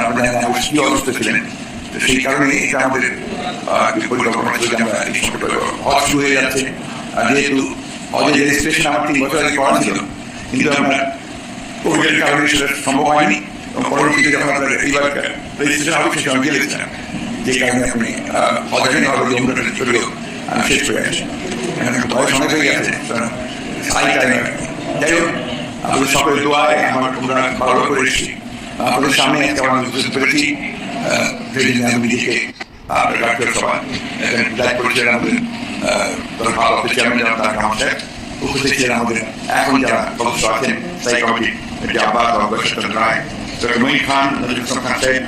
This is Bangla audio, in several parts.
আমরা জানি আমার অসুস্থ ছিলেন সেই কারণে এটা আমাদের পরিকল্পনা ছিল আমরা হজ শুরু হয়ে যাচ্ছে যেহেতু হজের রেজিস্ট্রেশন আমার তিন বছর আগে করা ছিল কিন্তু আমরা কোভিডের কারণে সেটা সম্ভব হয়নি এবং পরবর্তীতে যখন আপনার এইবার রেজিস্ট্রেশন হবে সেটা আমি গেলেছিলাম যে কারণে আপনি অজানি হবে উন্নয়ন চলেও আমি শেষ করে আছি এখন বয়স অনেক হয়ে গেছে যাই হোক আপনাদের সকলের দোয়ায় আমার তোমরা ভালো করে এসেছি আপনাদের সামনে আজকে আমরা বুঝতে পেরেছি যেদিন আমি নিজেকে ডাক্তার এখানে দায়িত্ব করেছিলেন আমাদের ভালো চেয়ারম্যান যারা, তার আমাদের উপস্থিত ছিলেন আমাদের এখন যারা সদস্য আছেন স্থায়ী কমিটি আব্বাস অবকাশ রায় মঈন খান, নজরুল খান সাহেব,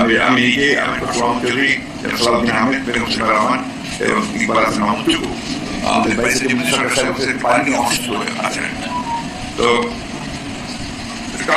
আমি আমি নিজে, আমি মোহাম্মদ চৌধুরী সালাউদ্দিন আহমেদ, বেগম সিমা রহমান এবং ইকবাল হাসান মাহমুদ টুকু। আমাদের বাইশে সরকার সাহেব পারেনি অসুস্থ আছেন। তো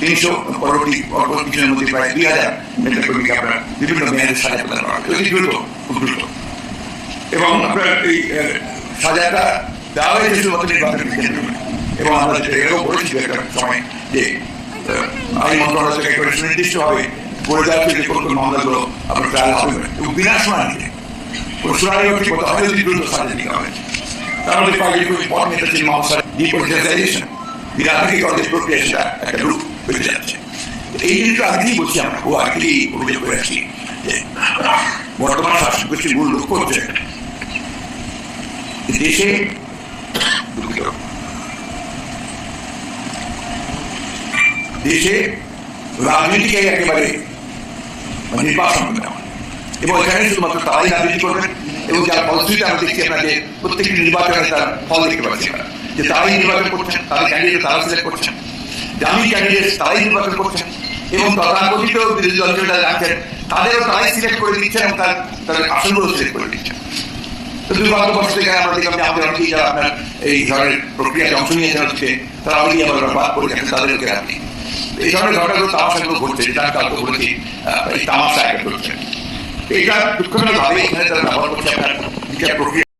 তিনশো পরবর্তী পরবর্তী কিছুদিনের মধ্যে প্রায় দুই হাজার নেতাকর্মীকে আপনার বিভিন্ন মেয়াদে সাজা প্রদান করা হয়েছে অতি দ্রুত দ্রুত। এবং আপনার এই সাজাটা দেওয়া হয়েছে শুধুমাত্র নির্বাচনের কেন্দ্র এবং আমরা এরকম বলেছি একটা সময় যে আইন মন্ত্রণালয় থেকে একেবারে সুনির্দিষ্টভাবে বলে দেওয়া হচ্ছে যে কোন কোন মামলাগুলো আপনার ট্রায়াল হবে। না। এবং বিনা শুনানিতে কোনো শুনানি হচ্ছে কথা হয় যদি দ্রুত সাজা দিতে হবে। তার মধ্যে খুব ইম্পর্টেন্ট এটা ছিল মামসার ডিপোলিটাইজেশন বিনা থেকে অর্ধেক প্রক্রিয়া সেটা একটা বেড়ে যাচ্ছে এই জিনিসটা আগেই বলছি আমরা ও আগেই অভিযোগ করে আসছি বর্তমান শাসক গোষ্ঠীর মূল লক্ষ্য হচ্ছে দেশে। দেশে রাজনীতিকে একেবারে নির্বাচন করে দেওয়া এবং এখানে শুধুমাত্র তারাই রাজনীতি করবেন এবং যার ফলশ্রুতিতে আমরা দেখছি আপনাকে প্রত্যেকটি নির্বাচনে তার ফল দেখতে পাচ্ছি যে তারাই নির্বাচন করছেন তাদের ক্যান্ডিডেট তারা সিলেক্ট করছেন দামি ক্যান্ডিডেট তারাই নির্বাচন করছেন এবং তথাকথিত বিরোধী দল যারা রাখছেন তাদেরও তারাই সিলেক্ট করে দিচ্ছেন এবং তার তাদের আসনগুলো সিলেক্ট করে দিচ্ছেন। তো দুর্ভাগ্যবশ থেকে আমরা দেখলাম যে আমাদের অনেকেই যারা আপনার এই ধরনের প্রক্রিয়াতে অংশ নিয়েছেন হচ্ছে, তারা অনেকেই আমরা বাদ করে গেছেন তাদেরকে আপনি। এই ধরনের ঘটনাগুলো তামাশাগুলো ঘটছে যেটা আমি কালকে বলেছি এই তামাশা একটা ঘটছে এটা দুঃখজনক ভাবে এখানে তারা ব্যবহার করছে, আপনার বিচার প্রক্রিয়া